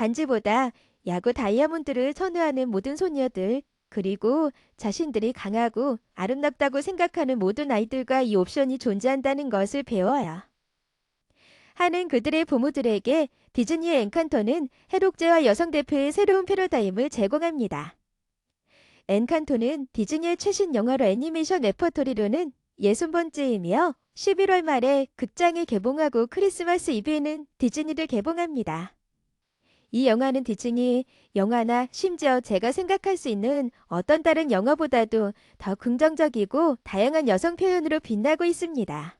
반지보다 야구 다이아몬드를 선호하는 모든 소녀들, 그리고 자신들이 강하고 아름답다고 생각하는 모든 아이들과 이 옵션이 존재한다는 것을 배워요. 하는 그들의 부모들에게 디즈니의 엔칸토는 해독제와 여성 대표의 새로운 패러다임을 제공합니다. 엔칸토는 디즈니의 최신 영화로 애니메이션 레퍼토리로는 60번째이며 11월 말에 극장에 개봉하고 크리스마스 이브에는 디즈니를 개봉합니다. 이 영화는 디즈니 영화나 심지어 제가 생각할 수 있는 어떤 다른 영화보다도 더 긍정적이고 다양한 여성 표현으로 빛나고 있습니다.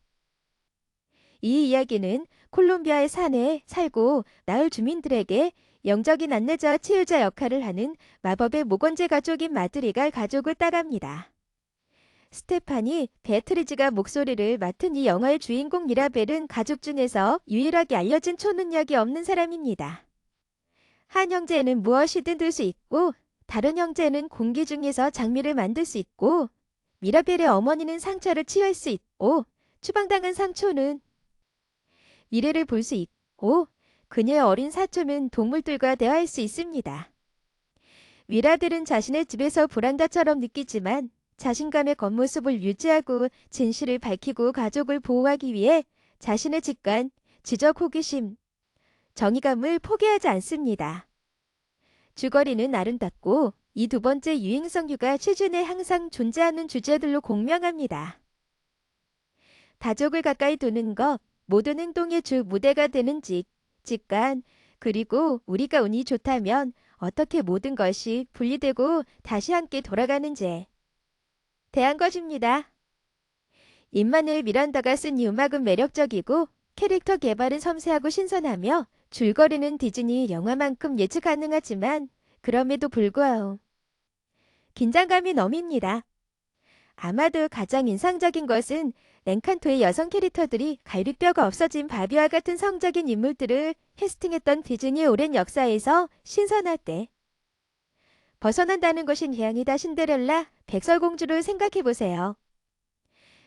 이 이야기는 콜롬비아의 산에 살고 마을 주민들에게 영적인 안내자와 치유자 역할을 하는 마법의 목원제 가족인 마드리가 가족을 따라갑니다. 스테파니 베트리지가 목소리를 맡은 이 영화의 주인공 미라벨은 가족 중에서 유일하게 알려진 초능력이 없는 사람입니다. 한 형제는 무엇이든 들 수 있고 다른 형제는 공기 중에서 장미를 만들 수 있고 미라벨의 어머니는 상처를 치유할 수 있고 추방당한 상초는 미래를 볼 수 있고 그녀의 어린 사촌은 동물들과 대화할 수 있습니다. 미라들은 자신의 집에서 불안다처럼 느끼지만 자신감의 겉모습을 유지하고 진실을 밝히고 가족을 보호하기 위해 자신의 직관, 지적 호기심, 정의감을 포기하지 않습니다. 주거리는 아름답고 이 두 번째 유행성류가 최근에 항상 존재하는 주제들로 공명합니다. 가족을 가까이 두는 것, 모든 행동의 주 무대가 되는 직, 직관, 그리고 우리가 운이 좋다면 어떻게 모든 것이 분리되고 다시 함께 돌아가는지 대한 것입니다. 임마누엘 미란다가 쓴 이 음악은 매력적이고 캐릭터 개발은 섬세하고 신선하며 줄거리는 디즈니 영화만큼 예측 가능하지만 그럼에도 불구하고 긴장감이 넘입니다. 아마도 가장 인상적인 것은 랭칸토의 여성 캐릭터들이 갈비뼈가 없어진 바비와 같은 성적인 인물들을 캐스팅했던 디즈니의 오랜 역사에서 신선할 때 벗어난다는 것이 태양이다 신데렐라, 백설공주를 생각해보세요.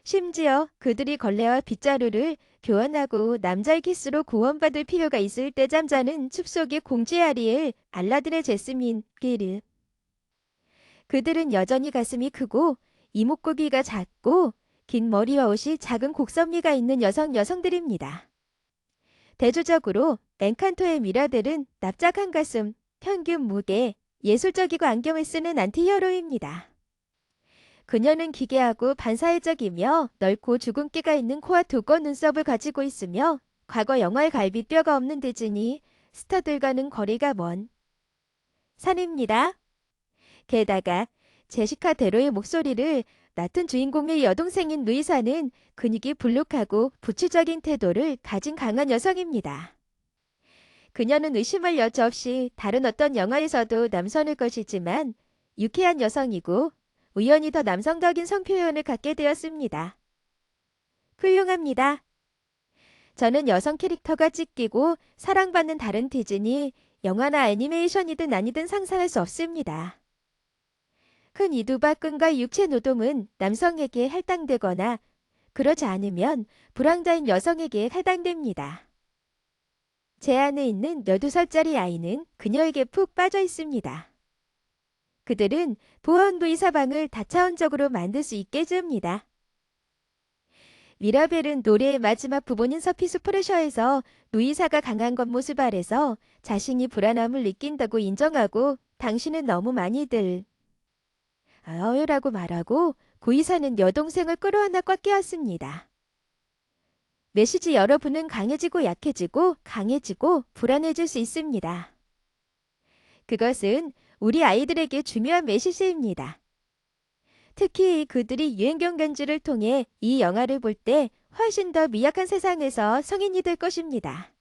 심지어 그들이 걸레와 빗자루를 교환하고 남자의 키스로 구원받을 필요가 있을 때 잠자는 숲속의 공주 아리엘, 알라딘의 제스민, 기르. 그들은 여전히 가슴이 크고 이목구비가 작고 긴 머리와 옷이 작은 곡선미가 있는 여성 여성들입니다. 대조적으로 엔칸토의 미라델은 납작한 가슴, 평균 무게, 예술적이고 안경을 쓰는 안티히어로입니다. 그녀는 기괴하고 반사회적이며 넓고 주근깨가 있는 코와 두꺼운 눈썹을 가지고 있으며 과거 영화의 갈비뼈가 없는 디즈니 스타들과는 거리가 먼 산입니다. 게다가 제시카 데로의 목소리를 맡은 주인공의 여동생인 루이사는 근육이 불룩하고 부추적인 태도를 가진 강한 여성입니다. 그녀는 의심할 여지 없이 다른 어떤 영화에서도 남선일 것이지만 유쾌한 여성이고 우연히 더 남성적인 성표현을 갖게 되었습니다. 훌륭합니다. 저는 여성 캐릭터가 찢기고 사랑받는 다른 디즈니 영화나 애니메이션이든 아니든 상상할 수 없습니다. 큰 이두박 끈과 육체 노동은 남성에게 할당되거나 그러지 않으면 불황자인 여성에게 해당됩니다. 제 안에 있는 12살짜리 아이는 그녀에게 푹 빠져 있습니다. 그들은 보안부의 사방을 다차원적으로 만들 수 있게 해줍니다. 미라벨은 노래의 마지막 부분인 서피스 프레셔에서 루이사가 강한 겉모습 아래서 자신이 불안함을 느낀다고 인정하고 당신은 너무 많이들 아어요라고 말하고 구이사는 여동생을 끌어안아 꽉 끼웠습니다. 메시지 여러분은 강해지고 약해지고 강해지고 불안해질 수 있습니다. 그것은 우리 아이들에게 중요한 메시지입니다. 특히 그들이 유행경간지를 통해 이 영화를 볼 때 훨씬 더 미약한 세상에서 성인이 될 것입니다.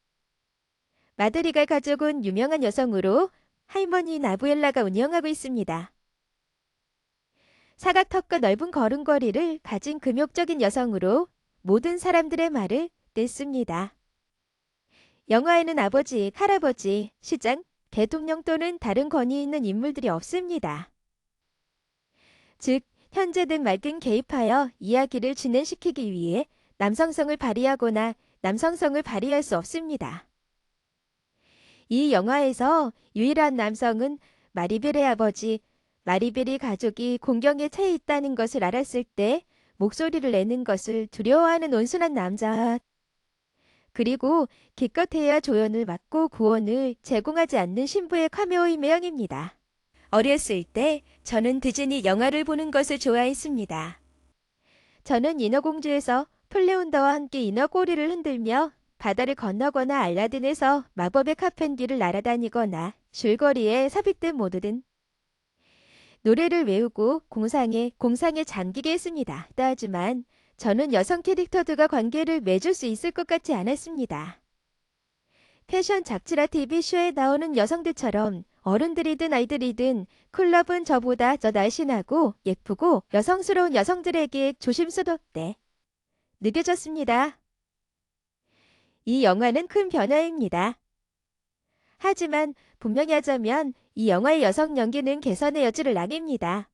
마드리가 가족은 유명한 여성으로 할머니 나부엘라가 운영하고 있습니다. 사각턱과 넓은 걸음걸이를 가진 금욕적인 여성으로 모든 사람들의 말을 듣습니다. 영화에는 아버지, 할아버지, 시장, 대통령 또는 다른 권위 있는 인물들이 없습니다. 즉, 현재든 말든 개입하여 이야기를 진행시키기 위해 남성성을 발휘하거나 남성성을 발휘할 수 없습니다. 이 영화에서 유일한 남성은 마리벨의 아버지, 마리벨이 가족이 공경에 처해 있다는 것을 알았을 때 목소리를 내는 것을 두려워하는 온순한 남자. 그리고 기껏해야 조연을 맡고 구원을 제공하지 않는 신부의 카메오인 매형입니다. 어렸을 때 저는 디즈니 영화를 보는 것을 좋아했습니다. 저는 인어공주에서 플레온더와 함께 인어 꼬리를 흔들며 바다를 건너거나 알라딘에서 마법의 카펜기를 날아다니거나 줄거리에 삽입된 모드든 노래를 외우고 공상에 공상에 잠기게 했습니다. 하지만 저는 여성 캐릭터들과 관계를 맺을 수 있을 것 같지 않았습니다. 패션 잡지라 TV쇼에 나오는 여성들처럼 어른들이든 아이들이든 클럽은 저보다 더 날씬하고 예쁘고 여성스러운 여성들에게 조심스럽대. 느껴졌습니다. 이 영화는 큰 변화입니다. 하지만 분명히 하자면 이 영화의 여성 연기는 개선의 여지를 남깁니다.